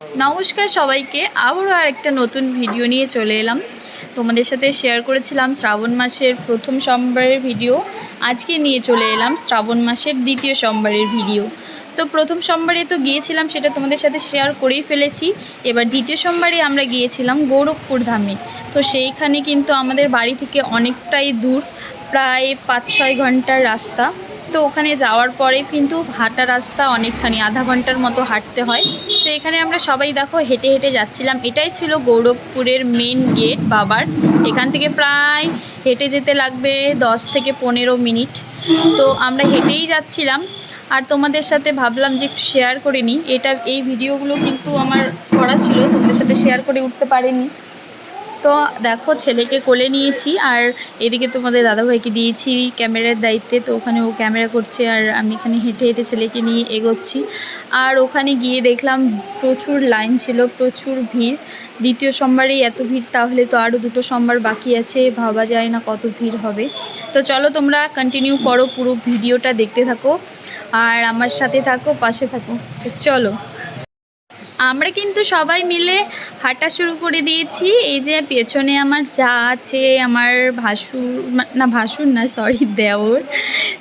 নমস্কার সবাইকে, আবারও আরেকটা নতুন ভিডিও নিয়ে চলে এলাম। তোমাদের সাথে শেয়ার করেছিলাম শ্রাবণ মাসের প্রথম সোমবারের ভিডিও। আজকে নিয়ে চলে এলাম শ্রাবণ মাসের দ্বিতীয় সোমবারের ভিডিও। তো প্রথম সোমবারে তো গিয়েছিলাম, সেটা তোমাদের সাথে শেয়ার করেই ফেলেছি। এবার দ্বিতীয় সোমবারে আমরা গিয়েছিলাম গৌরবপুর ধামে। তো সেইখানে কিন্তু আমাদের বাড়ি থেকে অনেকটাই দূর, প্রায় পাঁচ ছয় ঘণ্টার রাস্তা। তো ওখানে যাওয়ার পরে কিন্তু হাঁটা রাস্তা অনেকখানি, আধা ঘণ্টার মতো হাঁটতে হয়। তো এখানে আমরা সবাই দেখো হেঁটে হেঁটে যাচ্ছিলাম। এটাই ছিল গৌরবপুরের মেন গেট বাবার। এখান থেকে প্রায় হেঁটে যেতে লাগবে দশ থেকে পনেরো মিনিট। তো আমরা হেঁটেই যাচ্ছিলাম। আর তোমাদের সাথে ভাবলাম যে একটু শেয়ার করে নিই। এটা, এই ভিডিওগুলো কিন্তু আমার করা ছিল। তোমাদের সাথে শেয়ার করে উঠতে পারিনি। তো দেখো, ছেলেকে কোলে নিয়েছি আর এদিকে তোমাদের দাদাভাইকে দিয়েছি ক্যামেরার দায়িত্বে। তো ওখানে ও ক্যামেরা করছে আর আমি এখানে হেঁটে হেঁটে ছেলেকে নিয়ে এগোচ্ছি। আর ওখানে গিয়ে দেখলাম প্রচুর লাইন ছিল, প্রচুর ভিড়। দ্বিতীয় সোমবারেই এত ভিড়, তাহলে তো আরও দুটো সোমবার বাকি আছে। ভাবা যায় না কত ভিড় হবে। তো চলো, তোমরা কন্টিনিউ করো পুরো ভিডিওটা, দেখতে থাকো। আর আমার সাথে থাকো, পাশে থাকো। চলো। আমরা কিন্তু সবাই মিলে হাঁটা শুরু করে দিয়েছি। এই যে পেছনে আমার যা আছে, আমার ভাসুর, না ভাসুর না সরি দেওর।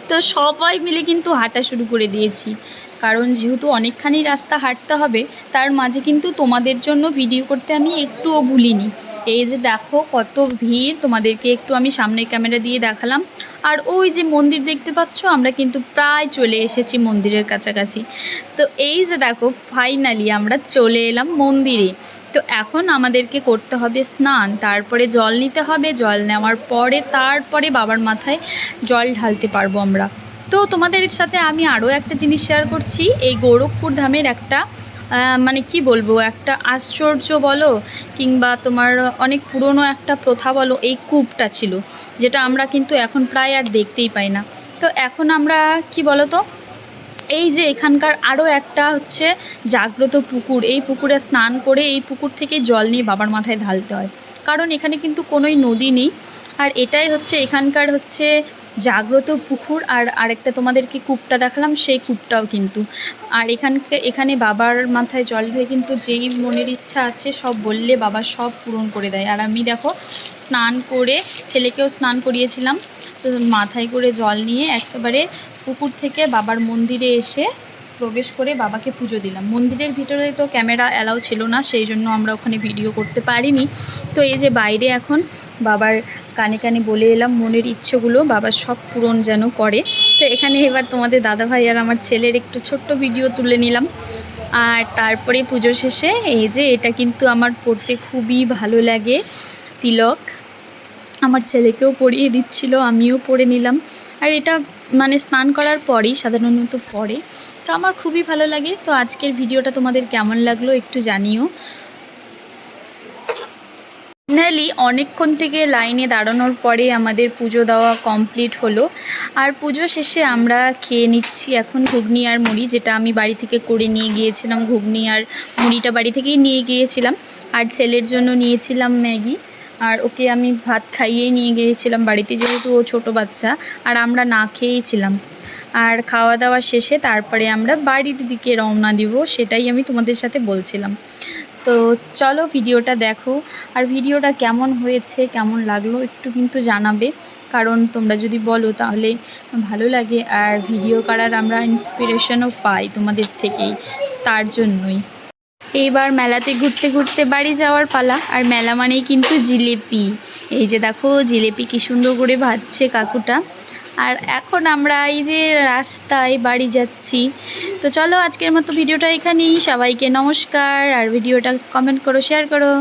তো সবাই মিলে কিন্তু হাঁটা শুরু করে দিয়েছি। কারণ যেহেতু অনেকখানি রাস্তা হাঁটতে হবে, তার মাঝে কিন্তু তোমাদের জন্য ভিডিও করতে আমি একটুও ভুলিনি। এই যে দেখো কত ভিড়, তোমাদেরকে একটু আমি সামনের ক্যামেরা দিয়ে দেখালাম। আর ওই যে মন্দির দেখতে পাচ্ছ, আমরা কিন্তু প্রায় চলে এসেছি মন্দিরের কাছাকাছি। তো এই যে দেখো ফাইনালি আমরা চলে এলাম মন্দিরে। তো এখন আমাদেরকে করতে হবে স্নান। তারপরে জল নিতে হবে। জল নেওয়ার পরে, তারপরে বাবার মাথায় জল ঢালতে পারব আমরা। তো তোমাদের সাথে আমি আরও একটা জিনিস শেয়ার করছি। এই গোরখপুর ধামের একটা মানে কি বলব, একটা আশ্চর্য বলো কিংবা তোমার অনেক পুরনো একটা প্রথা বলো, এই কূপটা ছিল, যেটা আমরা কিন্তু এখন প্রায় আর দেখতেই পাই না। তো এখন আমরা কি বলো তো এই যে এখানকার আরও একটা হচ্ছে জাগ্রত পুকুর, এই পুকুরে স্নান করে এই পুকুর থেকে জল নিয়ে বাবার মাথায় ঢালতে হয়। কারণ এখানে কিন্তু কোনোই নদী নেই, আর এটাই হচ্ছে এখানকার হচ্ছে জাগ্রত পুকুর আর আরেকটা তোমাদেরকে কূপটা দেখালাম, সেই কূপটাও কিন্তু। আর এখানকে এখানে বাবার মাথায় জল ঢেলে কিন্তু যেই মনের ইচ্ছা আছে সব বললে বাবা সব পূরণ করে দেয়। আর আমি দেখো, স্নান করে ছেলেকেও স্নান করিয়েছিলাম। তো মাথায় করে জল নিয়ে একেবারে পুকুর থেকে বাবার মন্দিরে এসে প্রবেশ করে বাবাকে পুজো দিলাম। মন্দিরের ভিতরে তো ক্যামেরা অ্যালাউ ছিল না, সেই জন্য আমরা ওখানে ভিডিও করতে পারিনি। তো এই যে বাইরে এখন বাবার কানে কানে বলে এলাম, মনের ইচ্ছেগুলো বাবা সব পূরণ যেন করে। তো এখানে এবার তোমাদের দাদাভাই আর আমার ছেলের একটু ছোট্ট ভিডিও তুলে নিলাম। আর তারপরে পুজো শেষে এই যে এটা কিন্তু আমার পড়তে খুবই ভালো লাগে, তিলক। আমার ছেলেকেও পরিয়ে দিচ্ছিল, আমিও পরে নিলাম। আর এটা মানে স্নান করার পরেই, সাধারণত পরে। তো আমার খুবই ভালো লাগে। তো আজকের ভিডিওটা তোমাদের কেমন লাগল একটু জানিও। ফাইনালি অনেকক্ষণ থেকে লাইনে দাঁড়ানোর পরে আমাদের পুজো দেওয়া কমপ্লিট হলো। আর পুজো শেষে আমরা খেয়ে নিচ্ছি এখন ঘুগনি আর মুড়ি, যেটা আমি বাড়ি থেকে করে নিয়ে গিয়েছিলাম ঘুগনি আর মুড়িটা বাড়ি থেকেই নিয়ে গিয়েছিলাম। আর ছেলের জন্য নিয়েছিলাম ম্যাগি। আর ওকে আমি ভাত খাইয়েই নিয়ে গিয়েছিলাম বাড়িতে, যেহেতু ও ছোটো বাচ্চা, আর আমরা না খেয়েই ছিলাম। আর খাওয়া দাওয়া শেষে তারপরে আমরা বাড়ির দিকে রওনা দিব, সেটাই আমি তোমাদের সাথে বলছিলাম। তো চলো ভিডিওটা দেখো। আর ভিডিওটা কেমন হয়েছে, কেমন লাগল একটু কিন্তু জানাবে। কারণ তোমরা যদি বলো তাহলে ভালো লাগে। আর ভিডিও করার আমরা ইন্সপিরেশনও পাই তোমাদের থেকেই, তার জন্যই। এইবার মেলাতে ঘুরতে ঘুরতে বাড়ি যাওয়ার পালা। আর মেলা মানেই কিন্তু জিলেপি। এই যে দেখো, জিলেপি কি সুন্দর করে ভাজছে কাকুটা। আর এখন আমরা এই যে রাস্তায় বাড়ি যাচ্ছি। তো চলো আজকের মতো ভিডিওটা এখানেই। সবাইকে নমস্কার। আর ভিডিওটা কমেন্ট করো শেয়ার করো।